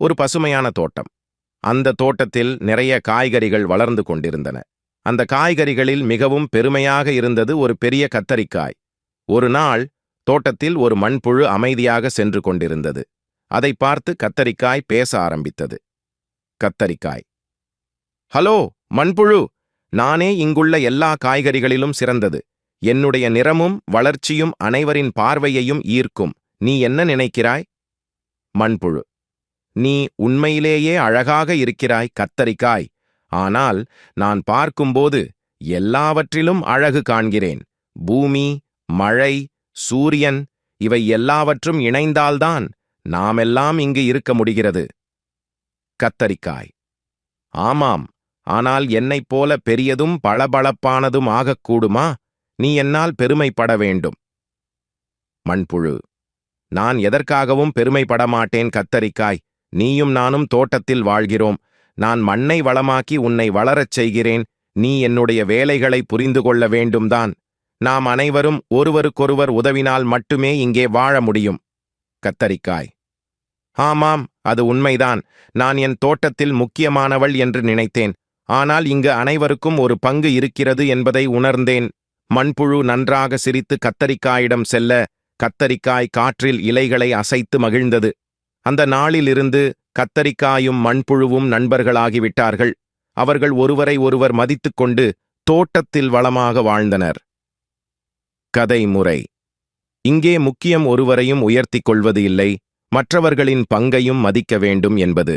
ஒரு பசுமையான தோட்டம். அந்த தோட்டத்தில் நிறைய காய்கறிகள் வளர்ந்து கொண்டிருந்தன. அந்த காய்கறிகளில் மிகவும் பெருமையாக இருந்தது ஒரு பெரிய கத்தரிக்காய். ஒரு நாள் தோட்டத்தில் ஒரு மண்புழு அமைதியாக சென்று கொண்டிருந்தது. அதை பார்த்து கத்தரிக்காய் பேச ஆரம்பித்தது. கத்தரிக்காய். ஹலோ மண்புழு! நானே இங்குள்ள எல்லா காய்கறிகளிலும் சிறந்தது. என்னுடைய நிறமும் வளர்ச்சியும் அனைவரின் பார்வையையும் ஈர்க்கும். நீ என்ன நினைக்கிறாய்? மண்புழு. நீ உண்மையிலேயே அழகாக இருக்கிறாய் கத்தரிக்காய். ஆனால் நான் பார்க்கும்போது எல்லாவற்றிலும் அழகு காண்கிறேன். பூமி மழை சூரியன் இவை எல்லாவற்றும் இணைந்தால்தான் நாமெல்லாம் இங்கு இருக்க முடிகிறது. கத்தரிக்காய். ஆமாம் ஆனால் என்னைப் போல பெரியதும் பளபளப்பானதும் ஆகக்கூடுமா? நீ என்னால் பெருமைப்பட வேண்டும். மண்புழு. நான் எதற்காகவும் பெருமைப்பட மாட்டேன் கத்தரிக்காய். நீயும் நானும் தோட்டத்தில் வாழ்கிறோம். நான் மண்ணை வளமாக்கி உன்னை வளரச் செய்கிறேன். நீ என்னுடைய வேலைகளை புரிந்து கொள்ள வேண்டும்தான். நாம் அனைவரும் ஒருவருக்கொருவர் உதவினால் மட்டுமே இங்கே வாழ முடியும். கத்தரிக்காய். ஆமாம் அது உண்மைதான். நான் என் தோட்டத்தில் முக்கியமானவள் என்று நினைத்தேன். ஆனால் இங்கு அனைவருக்கும் ஒரு பங்கு இருக்கிறது என்பதை உணர்ந்தேன். மண்புழு நன்றாக சிரித்து கத்தரிக்காயிடம் செல்ல கத்தரிக்காய் காற்றில் இலைகளை அசைத்து மகிழ்ந்தது. அந்த நாளிலிருந்து கத்தரிக்காயும் மண்புழுவும் நண்பர்களாகிவிட்டார்கள். அவர்கள் ஒருவரை ஒருவர் மதித்துக் கொண்டு தோட்டத்தில் வளமாக வாழ்ந்தனர். கதை முறை இங்கே முக்கியம் ஒருவரையும் உயர்த்திக் கொள்வது இல்லை மற்றவர்களின் பங்கையும் மதிக்க வேண்டும் என்பது.